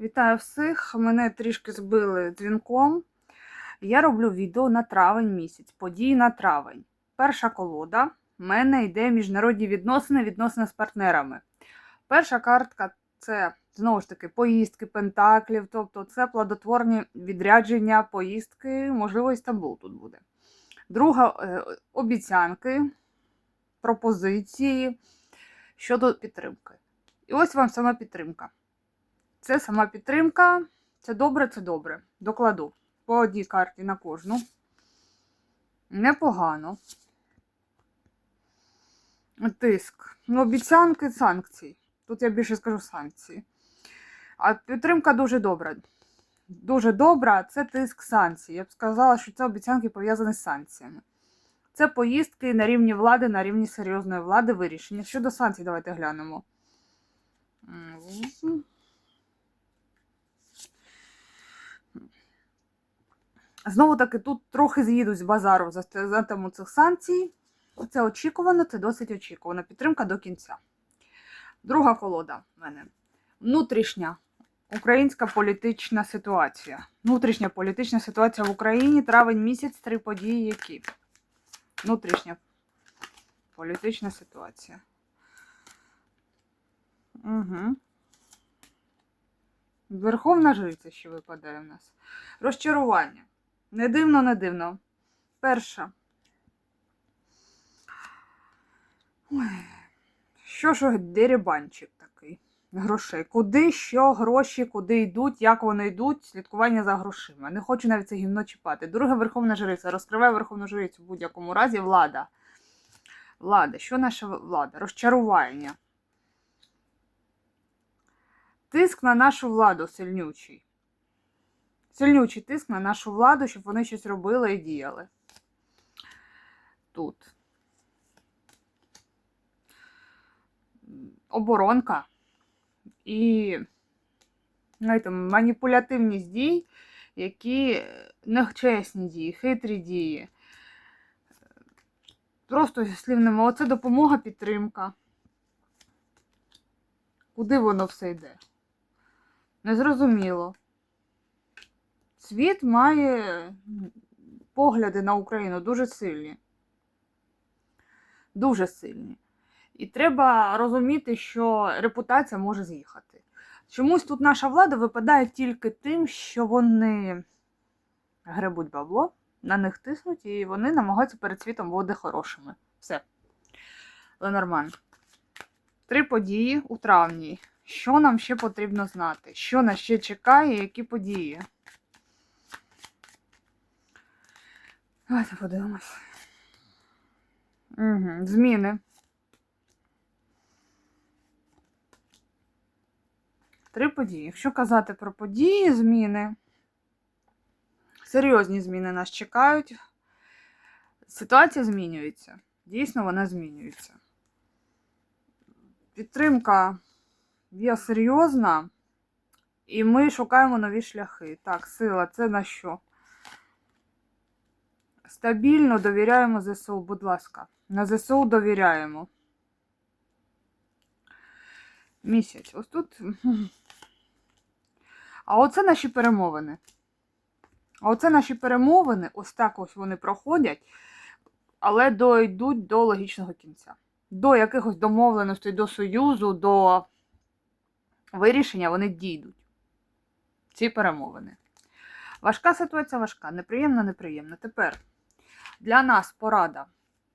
Вітаю всіх! Мене трішки збили дзвінком. Я роблю відео на травень місяць, події на травень. Перша колода. В мене йде міжнародні відносини, відносини з партнерами. Перша картка це знову ж таки поїздки пентаклів, тобто це плодотворні відрядження, поїздки, можливо, і Стамбул тут буде. Друга е, обіцянки, пропозиції щодо підтримки. І ось вам сама підтримка. Це сама підтримка. Це добре, це добре. Докладу по одній карті на кожну. Непогано. Тиск. Ну, обіцянки санкцій. Тут я більше скажу санкції. А підтримка дуже добра. Дуже добра це тиск санкцій. Я б сказала, що це обіцянки пов'язані з санкціями. Це поїздки на рівні влади, на рівні серйозної влади вирішення. Щодо санкцій, давайте глянемо. Знову таки, тут трохи з'їдуть з базару за, тему цих санкцій. Це очікувано, це досить очікувано. Підтримка до кінця. Друга колода в мене. Внутрішня українська політична ситуація. Внутрішня політична ситуація в Україні. Травень місяць, три події, які. Внутрішня політична ситуація. Угу. Верховна жриця ще випадає в нас. Розчарування. Не дивно, не дивно. Перша. Ой. Що ж дерибанчик такий? Грошей. Куди що гроші, куди йдуть, як вони йдуть, слідкування за грошима. Не хочу навіть це гімно чіпати. Друга Верховна Жриця. Розкриває Верховну Жрицю в будь-якому разі влада. Влада. Що наша влада? Розчарування. Тиск на нашу владу сильнючий. Сильнючий тиск на нашу владу, щоб вони щось робили і діяли. Тут. Оборонка і знаєте, маніпулятивність дій, які нечесні дії, хитрі дії. Просто слівними, оце допомога, підтримка. Куди воно все йде? Незрозуміло. Світ має погляди на Україну дуже сильні. Дуже сильні. І треба розуміти, що репутація може з'їхати. Чомусь тут наша влада випадає тільки тим, що вони гребуть бабло, на них тиснуть, і вони намагаються перед світом бути хорошими. Все. Але нормально. Три події у травні. Що нам ще потрібно знати? Що нас ще чекає, які події? Давайте подивимось. Угу. Зміни. Три події. Якщо казати про події, зміни, серйозні зміни нас чекають. Ситуація змінюється. Дійсно, вона змінюється. Підтримка є серйозна, і ми шукаємо нові шляхи. Так, сила, це на що? Стабільно довіряємо ЗСУ, будь ласка. На ЗСУ довіряємо. Місяць. Ось тут. А оце наші перемовини. А оце наші перемовини, ось так ось вони проходять, але дойдуть до логічного кінця. До якихось домовленостей, до союзу, до вирішення вони дійдуть. Ці перемовини. Важка ситуація важка, неприємна, неприємна. Тепер для нас порада,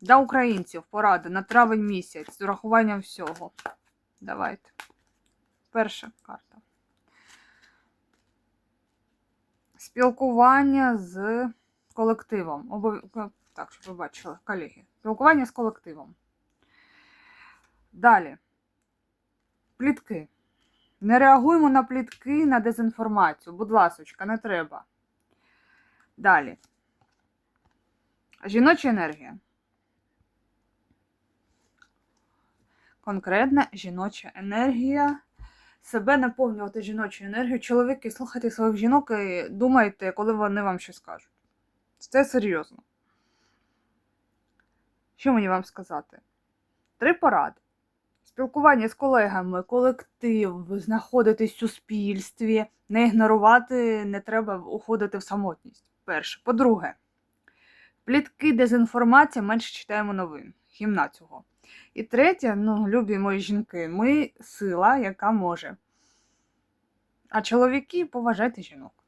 для українців порада на травень місяць з урахуванням всього. Давайте. Перша карта. Спілкування з колективом. Обов... Так, щоб ви бачили, колеги. Спілкування з колективом. Далі. Плітки. Не реагуємо на плітки, на дезінформацію. Будь ласочка, не треба. Далі. Жіноча енергія. Конкретна жіноча енергія. Себе наповнювати жіночою енергією. Чоловіки, слухайте своїх жінок і думайте, коли вони вам щось скажуть. Це серйозно. Що мені вам сказати? Три поради. Спілкування з колегами, колектив, знаходитись в суспільстві, не ігнорувати, не треба уходити в самотність. Перше. По-друге, плітки, дезінформація, менше читаємо новин. Хімна цього. І третє, ну, любі мої жінки, ми сила, яка може. А чоловіки поважайте жінок.